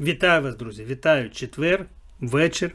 Вітаю вас, друзі! Вітаю четвер, вечір.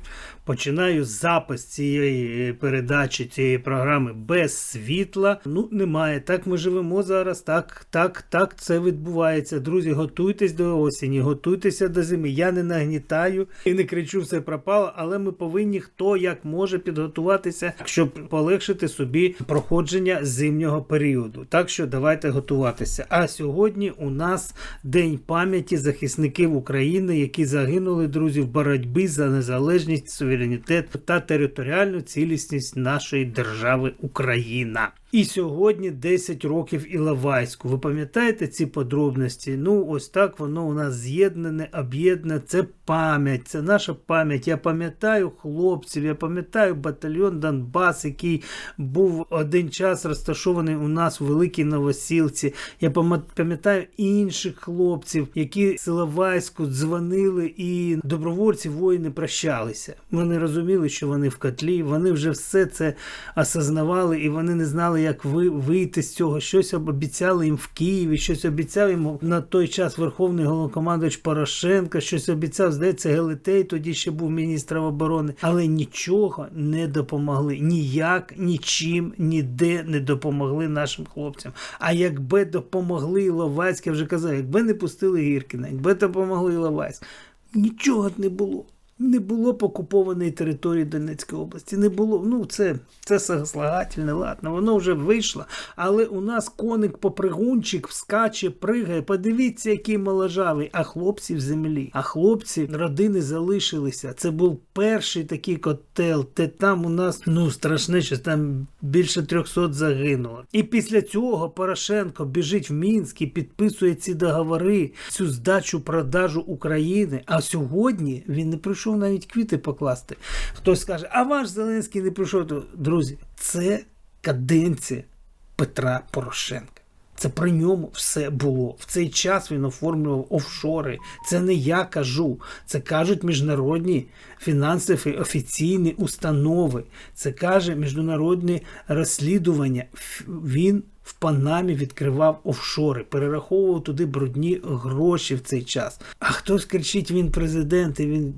Починаю запис цієї е, передачі, цієї програми без світла. Ну, немає. Так ми живемо зараз. Так, так, так це відбувається. Друзі, готуйтесь до осені, готуйтеся до зими. Я не нагнітаю і не кричу, все пропало, але ми повинні хто як може підготуватися, щоб полегшити собі проходження зимнього періоду. Так що давайте готуватися. А сьогодні у нас День пам'яті захисників України, які загинули, друзі, в боротьбі за незалежність, суверенітет та територіальну цілісність нашої держави Україна. І сьогодні 10 років Іловайську. Ви пам'ятаєте ці подробності? Ну, ось так воно у нас з'єднане, об'єднане. Це пам'ять, це наша пам'ять. Я пам'ятаю хлопців, я пам'ятаю батальйон Донбас, який був один час розташований у нас у Великій Новосілці. Я пам'ятаю інших хлопців, які з Іловайську дзвонили, і добровольці воїни прощалися. Вони розуміли, що вони в котлі, вони вже все це осознавали, і вони не знали, як вийти з цього. Щось обіцяли їм в Києві, щось обіцяв їм на той час Верховний головнокомандуючий Порошенко, щось обіцяв, здається, Гелетей тоді ще був міністром оборони, але нічого не допомогли. Ніяк, нічим, ніде не допомогли нашим хлопцям. А якби допомогли Іловайськ, я вже казав, якби не пустили Гіркіна, якби допомогли Іловайськ, нічого не було. Не було б окупованої території Донецької області. Не було. Ну, це це слагательне, ладно, воно вже вийшло. Але у нас коник попригунчик вскаче, пригає. Подивіться, який моложавий. А хлопці в землі. А хлопці родини залишилися. Це був перший такий котел. Те там у нас ну страшне, що там більше 300 загинуло. І після цього Порошенко біжить в Мінськ і підписує ці договори, цю здачу продажу України. А сьогодні він не прийшов прийшов навіть квіти покласти. Хтось скаже, а ваш Зеленський не прийшов. Друзі, це каденція Петра Порошенка. Це при ньому все було. В цей час він оформлював офшори. Це не я кажу. Це кажуть міжнародні фінансові офіційні установи. Це каже міжнародне розслідування. Він в Панамі відкривав офшори, перераховував туди брудні гроші в цей час. А хтось кричить: він президент, і він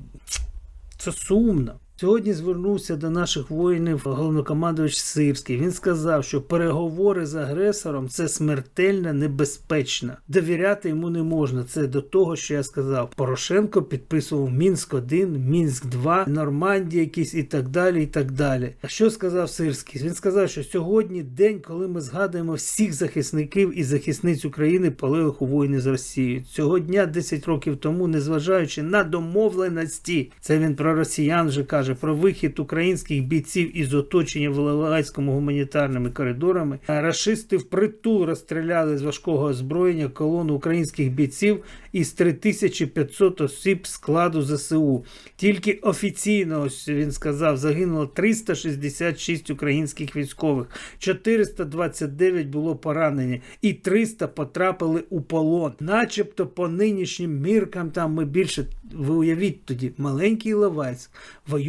це сумно. Сьогодні звернувся до наших воїнів головнокомандувач Сирський. Він сказав, що переговори з агресором це смертельно небезпечно. Довіряти йому не можна. Це до того, що я сказав. Порошенко підписував Мінськ 1 Мінськ 2 Нормандія якісь і так далі. і так далі. А що сказав Сирський? Він сказав, що сьогодні день, коли ми згадуємо всіх захисників і захисниць України, полеглих у воїни з Росією. Цього дня 10 років тому, незважаючи на домовленості, це він про росіян вже каже каже про вихід українських бійців із оточення Воловайському гуманітарними коридорами. Рашисти впритул розстріляли з важкого озброєння колону українських бійців із 3500 осіб складу ЗСУ. Тільки офіційно ось він сказав, загинуло 366 українських військових, 429 було поранені, і 300 потрапили у полон. Начебто, по нинішнім міркам там ми більше ви уявіть тоді, маленький Іловайськ,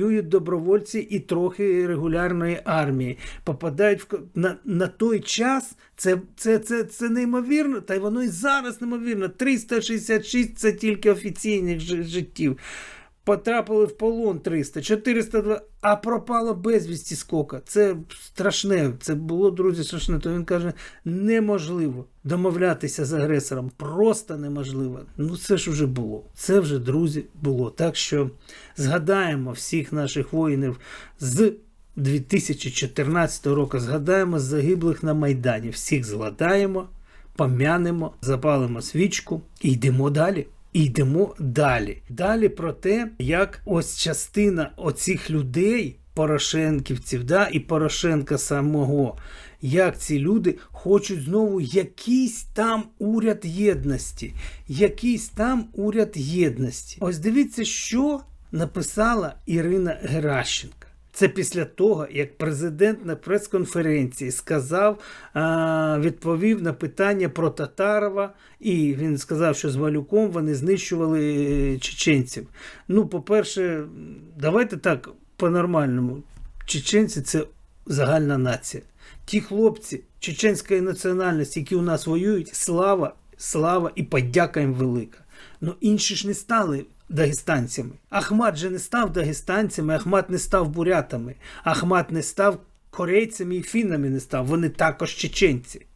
воюють добровольці і трохи регулярної армії. Попадають в на на той час. Це це, це, це неймовірно, та й воно і зараз неймовірно. 366 це тільки офіційних життів потрапили в полон 300, 402, а пропало безвісті скока. Це страшне. Це було, друзі, страшне. То він каже, неможливо домовлятися з агресором. Просто неможливо. Ну це ж вже було. Це вже, друзі, було. Так що згадаємо всіх наших воїнів з. 2014 року згадаємо загиблих на Майдані. Всіх згадаємо, пом'янемо, запалимо свічку і йдемо далі. І йдемо далі. Далі про те, як ось частина оцих людей, Порошенківців, да, і Порошенка самого, як ці люди хочуть знову якийсь там уряд єдності. Якийсь там уряд єдності. Ось дивіться, що написала Ірина Геращенка. Це після того, як президент на прес-конференції сказав, відповів на питання про Татарова, і він сказав, що з Валюком вони знищували е, чеченців. Ну, по-перше, давайте так по-нормальному. Чеченці це загальна нація. Ті хлопці чеченської національності, які у нас воюють, слава, слава і подяка їм велика. Ну інші ж не стали дагестанцями. Ахмат же не став дагестанцями, Ахмат не став бурятами, Ахмат не став корейцями і фінами не став. Вони також чеченці.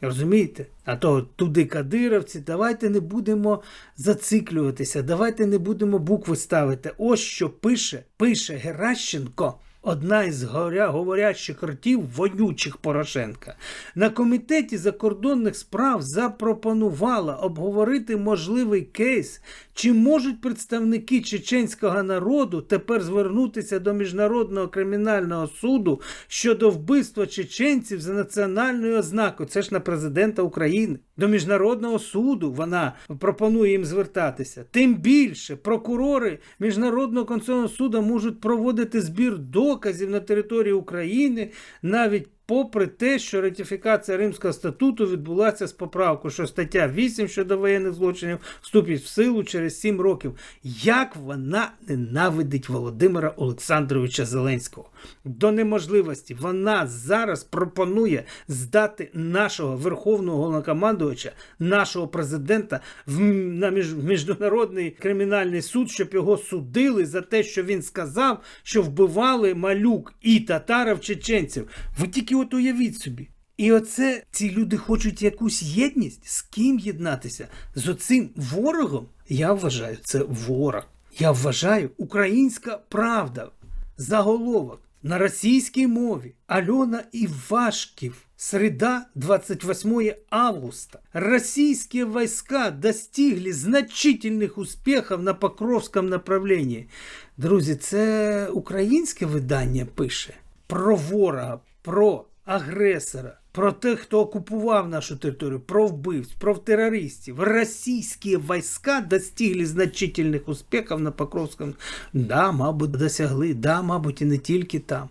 Розумієте? А то туди кадировці, давайте не будемо зациклюватися, давайте не будемо букви ставити. Ось що пише, пише Геращенко, одна із горя, говорящих ртів вонючих Порошенка. На комітеті закордонних справ запропонувала обговорити можливий кейс, чи можуть представники чеченського народу тепер звернутися до Міжнародного кримінального суду щодо вбивства чеченців за національною ознакою. Це ж на президента України. До Міжнародного суду вона пропонує їм звертатися. Тим більше прокурори Міжнародного конституційного суду можуть проводити збір доказів на території України навіть попри те, що ратифікація Римського статуту відбулася з поправкою, що стаття 8 щодо воєнних злочинів вступить в силу через 7 років. Як вона ненавидить Володимира Олександровича Зеленського до неможливості. Вона зараз пропонує здати нашого верховного головнокомандувача, нашого президента в на між, міжнародний кримінальний суд, щоб його судили за те, що він сказав, що вбивали малюк і татарів чеченців. Ви тільки от уявіть собі. І оце ці люди хочуть якусь єдність. З ким єднатися? З оцим ворогом? Я вважаю, це ворог. Я вважаю, українська правда. Заголовок на російській мові. Альона Івашків. Среда, 28 августа. Российские войска достигли значительных успехов на Покровському направлении. Друзі, це українське видання пише про ворога, про агресора, про тих, хто окупував нашу територію, про вбивць, про терористів. Російські війська достигли значительних успіхів на Покровському. Да, мабуть, досягли, да, мабуть, і не тільки там.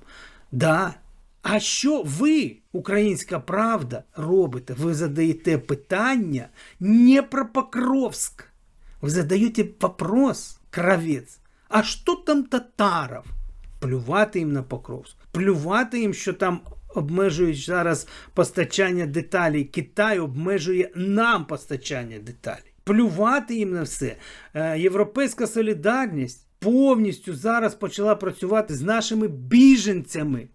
Да. А що ви, українська правда, робите? Ви задаєте питання не про Покровськ. Вы задаете вопрос, кравець, а що там татаров? Плювати їм на Покровськ, плювати їм, що там обмежують зараз постачання деталей. Китай обмежує нам постачання деталей. Плювати їм на все. Е, Європейська солідарність повністю зараз почала працювати з нашими біженцями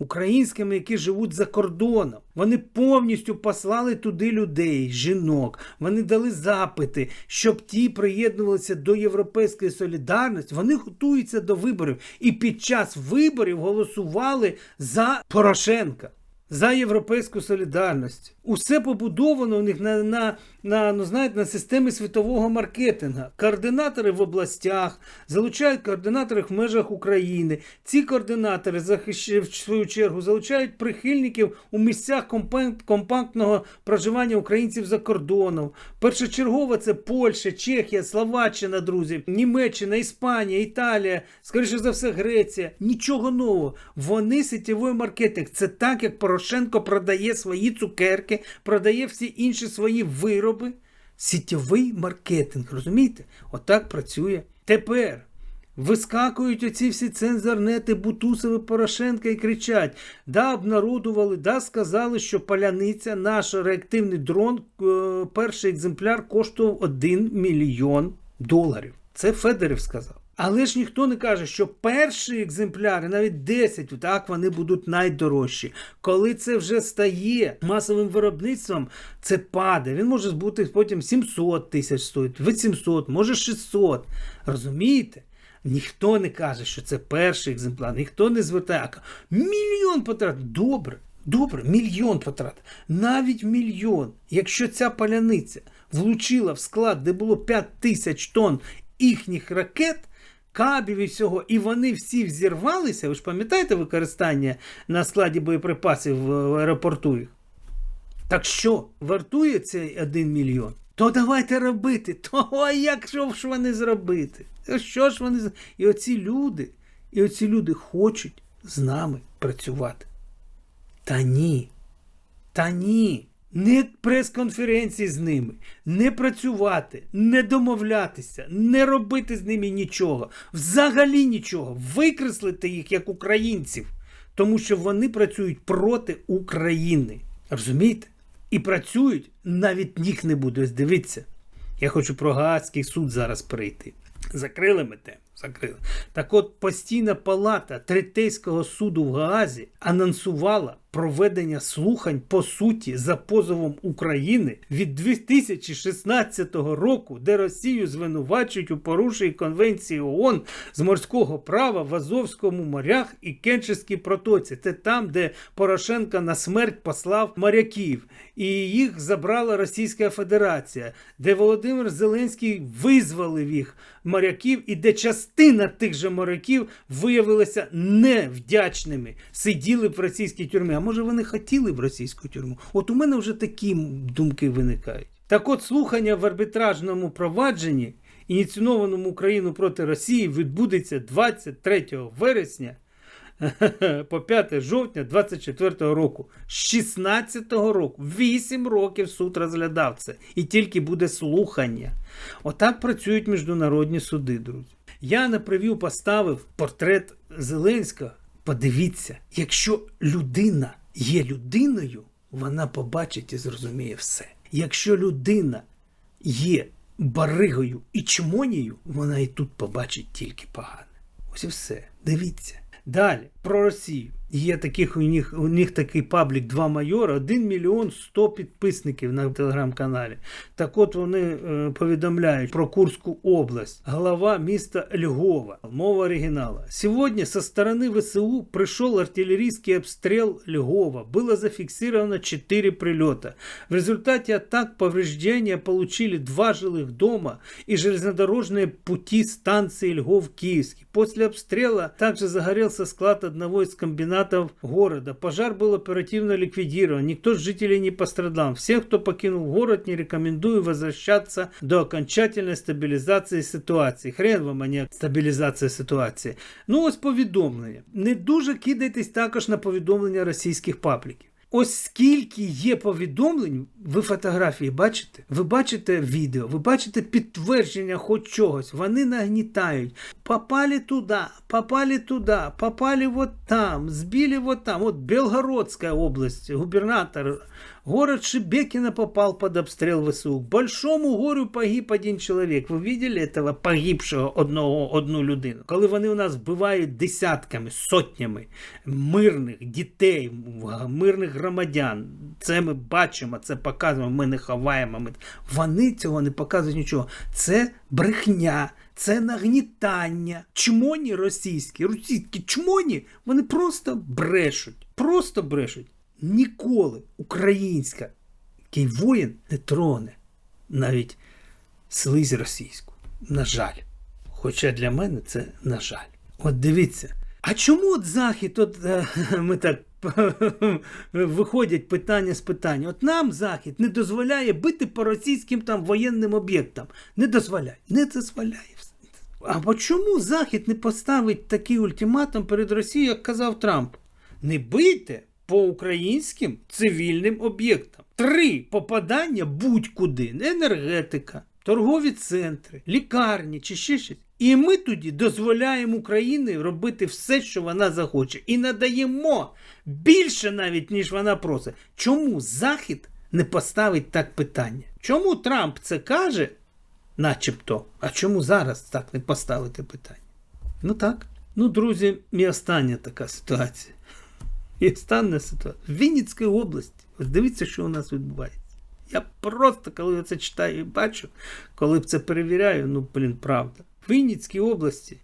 українськими, які живуть за кордоном. Вони повністю послали туди людей, жінок. Вони дали запити, щоб ті приєднувалися до європейської солідарності. Вони готуються до виборів і під час виборів голосували за Порошенка. За європейську солідарність. Усе побудовано у них на, на, на, ну, знаєте, на системі світового маркетингу. Координатори в областях залучають координаторів в межах України. Ці координатори захищають, в свою чергу залучають прихильників у місцях компак- компактного проживання українців за кордоном. Першочергово це Польща, Чехія, Словаччина, друзі, Німеччина, Іспанія, Італія, скоріше за все, Греція. Нічого нового. Вони сетєвий маркетинг. Це так, як Порошенко продає свої цукерки, продає всі інші свої вироби. Сітєвий маркетинг, розумієте? Отак працює. Тепер вискакують оці всі цензорнети Бутусови Порошенка і кричать: да, обнародували, да, сказали, що паляниця, наш реактивний дрон, е, перший екземпляр коштував 1 мільйон доларів. Це Федорів сказав. Але ж ніхто не каже, що перші екземпляри, навіть 10, так вони будуть найдорожчі. Коли це вже стає масовим виробництвом, це падає. Він може бути потім 700 тисяч стоїть, 800, може 600. Розумієте? Ніхто не каже, що це перший екземпляр, ніхто не звертає. Мільйон потрат. Добре, добре, мільйон потрат. Навіть мільйон. Якщо ця паляниця влучила в склад, де було 5 тисяч тонн їхніх ракет, кабів і всього, і вони всі взірвалися. Ви ж пам'ятаєте використання на складі боєприпасів в аеропорту? Так що, вартує цей 1 мільйон? То давайте робити. То а як що ж вони зробити? Що ж вони І оці люди, і оці люди хочуть з нами працювати. Та ні. Та ні. Не прес-конференції з ними, не працювати, не домовлятися, не робити з ними нічого, взагалі нічого, викреслити їх як українців, тому що вони працюють проти України. Розумієте? І працюють, навіть ніг не буде. Ось дивіться. Я хочу про Гаазький суд зараз перейти. Закрили ми тему. Закрили. Так от постійна палата Третейського суду в Гаазі анонсувала проведення слухань по суті за позовом України від 2016 року, де Росію звинувачують у порушенні Конвенції ООН з морського права в Азовському морях і Кенчеській протоці. Це там, де Порошенко на смерть послав моряків, і їх забрала Російська Федерація, де Володимир Зеленський визволив їх моряків, і де частина тих же моряків виявилися невдячними, сиділи в російській тюрмі. А може вони хотіли в російську тюрму? От у мене вже такі думки виникають. Так от слухання в арбітражному провадженні, ініційованому Україну проти Росії, відбудеться 23 вересня. По 5 жовтня 24 року, з 16 року, 8 років суд розглядав це, і тільки буде слухання. Отак працюють міжнародні суди, друзі. Я на прев'ю поставив портрет Зеленського. Подивіться, якщо людина є людиною, вона побачить і зрозуміє все. Якщо людина є баригою і чмонією, вона і тут побачить тільки погане. Ось і все. Дивіться. Далі про Росію. Є таких у них у них такий паблік два майора, 1 мільйон 100 підписників на телеграм-каналі. Так от вони е, повідомляють про Курську область, глава міста Львова. Мова оригінала. Сьогодні со стороны ВСУ пришел артиллерийский обстрел Львова. Было зафиксировано 4 прилета. В результате атак повреждения получили два жилых дома и железнодорожные пути станции Львов-Киевский. После обстрела также загорелся склад одного из комбинатов города. Пожар был оперативно ликвидирован. Никто из жителей не пострадал. Всех, кто покинул город, не рекомендую возвращаться до окончательной стабілізації ситуації. Хрен вам, а не стабілізація ситуації. Ну, ось повідомлення. Не дуже кидайтесь також на повідомлення російських пабліків. Ось скільки є повідомлень, ви фотографії бачите? Ви бачите відео, ви бачите підтвердження хоч чогось. Вони нагнітають. Попали туди, попали туди, попали вот там, збили вот там. От Белгородська область, губернатор. Город Шебекино попал под обстрел ВСУ. К большому горю погиб один чоловік. Ви видели этого погибшого одного одну людину? Коли вони у нас вбивають десятками, сотнями мирних дітей, мирних громадян. Це ми бачимо, це показуємо, ми не ховаємо. Ми... Вони цього не показують нічого. Це брехня. Це нагнітання. Чмоні російські, російські чмоні, вони просто брешуть. Просто брешуть. Ніколи українська який воїн не троне навіть слизь російську. На жаль. Хоча для мене це на жаль. От дивіться. А чому от Захід, от е, ми так виходять питання з питання. От нам Захід не дозволяє бити по російським там воєнним об'єктам. Не дозволяє. Не дозволяє. А чому Захід не поставить такий ультиматум перед Росією, як казав Трамп? Не бийте по українським цивільним об'єктам. Три попадання будь-куди, енергетика, торгові центри, лікарні чи ще щось. І ми тоді дозволяємо Україні робити все, що вона захоче, і надаємо більше навіть, ніж вона просить. Чому Захід не поставить так питання? Чому Трамп це каже, начебто, а чому зараз так не поставити питання? Ну так. Ну, друзі, і остання така ситуація. І остання ситуація. В Вінницькій області. Ось дивіться, що у нас відбувається. Я просто, коли я це читаю і бачу, коли це перевіряю, ну, блін, правда. В Вінницькій області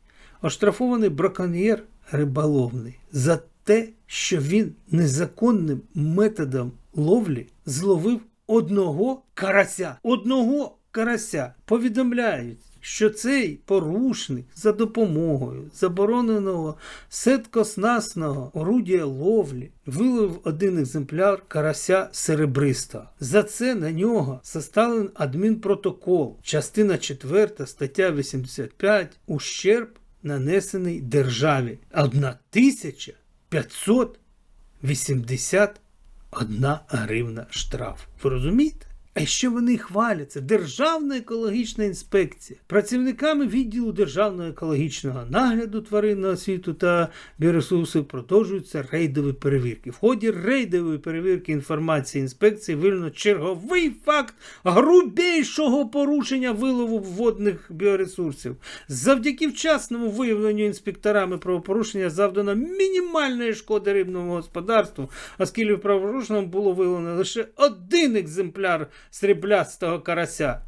оштрафований браконьєр риболовний за те, що він незаконним методом ловлі зловив одного карася. Одного карася. Повідомляють, що цей порушник за допомогою забороненого сеткоснасного орудія ловлі виловив один екземпляр карася серебристого. За це на нього составлений адмінпротокол, частина 4 стаття 85, ущерб нанесений державі 1581 гривна штраф. Ви розумієте? А що вони хваляться? Державна екологічна інспекція. Працівниками відділу Державного екологічного нагляду тваринного світу та біоресурсів продовжуються рейдові перевірки. В ході рейдової перевірки інформації інспекції виявлено черговий факт грубішого порушення вилову водних біоресурсів. Завдяки вчасному виявленню інспекторами правопорушення завдано мінімальної шкоди рибному господарству, оскільки в правопорушеному було виявлено лише один екземпляр сріблястого карася.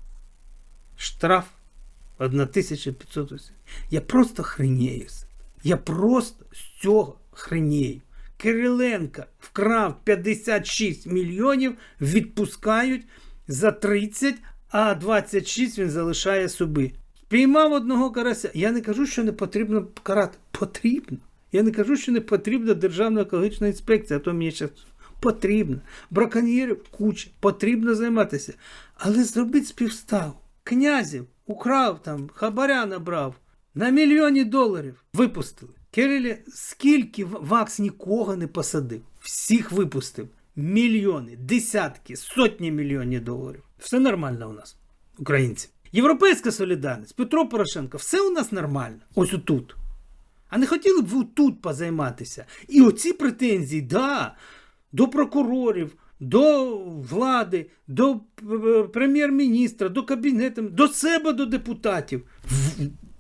Штраф 1500 осіб. Я просто хренею. Я просто з цього хренею. Кириленка вкрав 56 мільйонів, відпускають за 30, а 26 він залишає собі. Спіймав одного карася. Я не кажу, що не потрібно карати. Потрібно. Я не кажу, що не потрібна Державна екологічна інспекція, а то мені зараз потрібно. Браконьєрів куча, потрібно займатися. Але зробіть співставу. Князів украв там, хабаря набрав на мільйоні доларів. Випустили. Кирилі, скільки Вакс нікого не посадив? Всіх випустив. Мільйони, десятки, сотні мільйонів доларів. Все нормально у нас, українці. Європейська солідарність, Петро Порошенко, все у нас нормально. Ось отут. А не хотіли б ви тут позайматися? І оці претензії, да, до прокурорів, до влади, до е, прем'єр-міністра, до кабінету, до себе, до депутатів.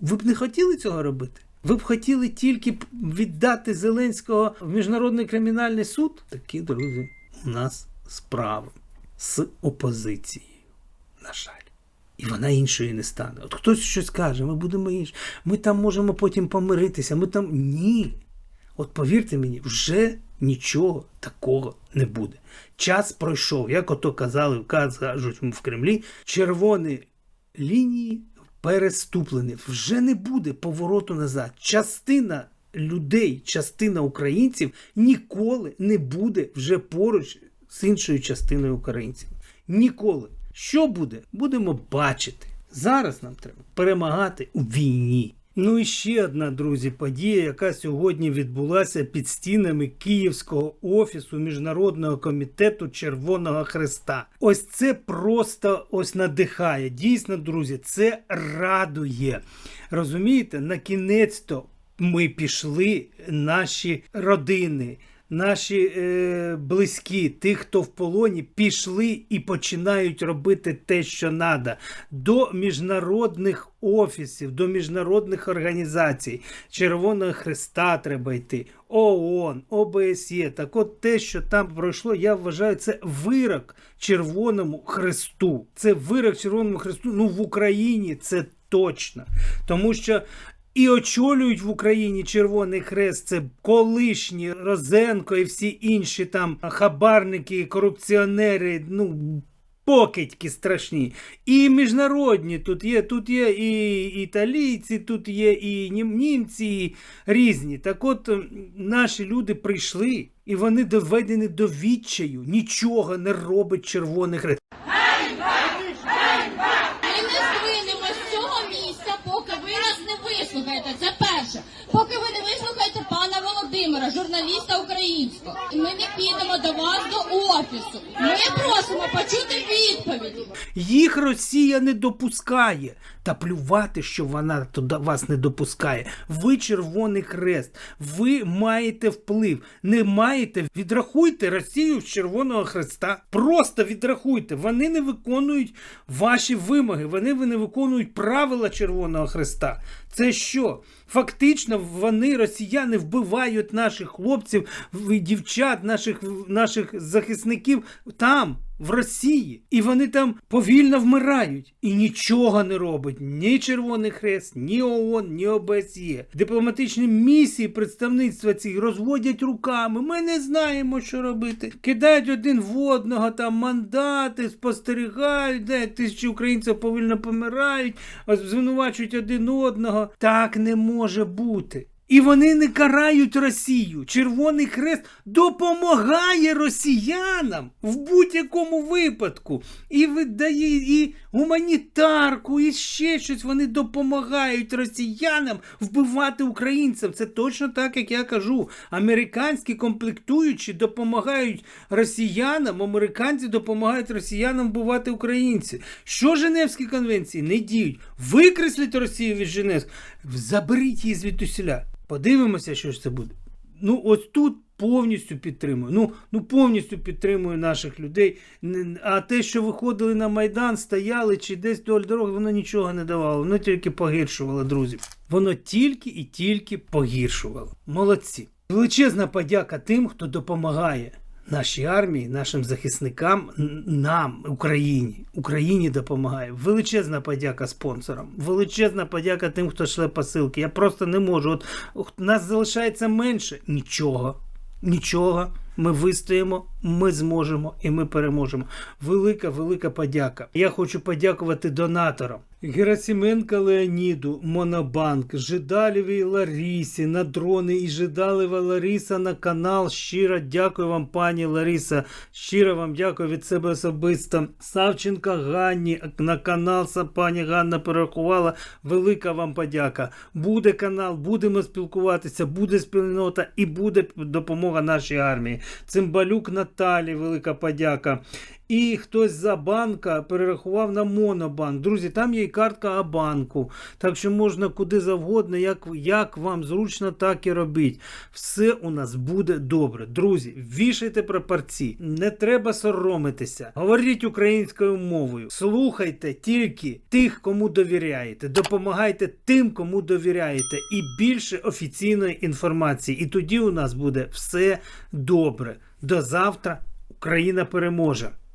Ви б не хотіли цього робити? Ви б хотіли тільки віддати Зеленського в Міжнародний кримінальний суд? Такі, друзі, у нас справи з опозицією, на жаль. І вона іншої не стане. От хтось щось каже, ми будемо інші. Ми там можемо потім помиритися. Ми там. Ні. От повірте мені, вже нічого такого не буде. Час пройшов, як ото казали, кажуть в Кремлі, червоні лінії переступлені. Вже не буде повороту назад. Частина людей, частина українців ніколи не буде вже поруч з іншою частиною українців. Ніколи. Що буде? Будемо бачити. Зараз нам треба перемагати у війні. Ну і ще одна, друзі, подія, яка сьогодні відбулася під стінами Київського офісу Міжнародного комітету Червоного Хреста. Ось це просто ось надихає. Дійсно, друзі, це радує. Розумієте, на кінець-то ми пішли, наші родини. Наші е, близькі, тих, хто в полоні, пішли і починають робити те, що треба, до міжнародних офісів, до міжнародних організацій. Червоного Христа треба йти, ООН, ОБСЄ. Так от те, що там пройшло, я вважаю, це вирок Червоному Христу. Це вирок Червоному Христу. Ну в Україні це точно. Тому що і очолюють в Україні Червоний Хрест. Це колишні Розенко і всі інші там хабарники, корупціонери. Ну. Покидьки страшні. І міжнародні тут є, тут є і італійці, тут є і німці, і різні. Так от наші люди прийшли, і вони доведені до відчаю. Нічого не робить Червоний Хрест. Ми не здвинемо з цього місця, поки ви нас не вислухаєте. Це перше. Поки ви не вислухаєте пана Володимира, журналіста українського. Ми не підемо до вас до офісу. Ми просимо почути відповіді. Їх Росія не допускає. Та плювати, що вона туди вас не допускає. Ви Червоний Хрест. Ви маєте вплив. Не маєте. Відрахуйте Росію з Червоного Хреста. Просто відрахуйте. Вони не виконують ваші вимоги. Вони не виконують правила Червоного Хреста. Це що? Фактично, вони, росіяни, вбивають наших хлопців, дівчат, наших, наших захисників там, в Росії. І вони там повільно вмирають. І нічого не робить ні Червоний Хрест, ні ООН, ні ОБСЄ. Дипломатичні місії представництва ці розводять руками. Ми не знаємо, що робити. Кидають один в одного там мандати, спостерігають, де тисячі українців повільно помирають, звинувачують один одного. Так не може бути. І вони не карають Росію. Червоний Хрест допомагає росіянам в будь-якому випадку. І видає і гуманітарку, і ще щось. Вони допомагають росіянам вбивати українців. Це точно так, як я кажу. Американські комплектуючі допомагають росіянам, американці допомагають росіянам вбивати українців. Що Женевські конвенції не діють? Викресліть Росію від Женевських, заберіть її звідусіля. Подивимося, що ж це буде. Ну, ось тут повністю підтримую. Ну, ну повністю підтримую наших людей. А те, що виходили на Майдан, стояли чи десь вдоль дороги, воно нічого не давало. Воно тільки погіршувало, друзі. Воно тільки і тільки погіршувало. Молодці. Величезна подяка тим, хто допомагає нашій армії, нашим захисникам, нам, Україні. Україні допомагає. Величезна подяка спонсорам. Величезна подяка тим, хто шле посилки. Я просто не можу. От нас залишається менше. Нічого. Нічого. Ми вистоїмо, ми зможемо і ми переможемо. Велика, велика подяка. Я хочу подякувати донаторам. Герасименка Леоніду, Монобанк, Жидалєвій Ларісі, на дрони і Жидалева Лариса на канал. Щиро дякую вам, пані Лариса. Щиро вам дякую від себе особисто. Савченка Ганні на канал са- пані Ганна перерахувала. Велика вам подяка. Буде канал, будемо спілкуватися, буде спільнота і буде допомога нашій армії. Цимбалюк Наталі, велика подяка. І хтось за банка перерахував на Монобанк. Друзі, там є і картка Абанку. Так що можна куди завгодно, як, як вам зручно, так і робіть. Все у нас буде добре. Друзі, вішайте прапорці. Не треба соромитися. Говоріть українською мовою. Слухайте тільки тих, кому довіряєте. Допомагайте тим, кому довіряєте. І більше офіційної інформації. І тоді у нас буде все добре. До завтра Україна переможе.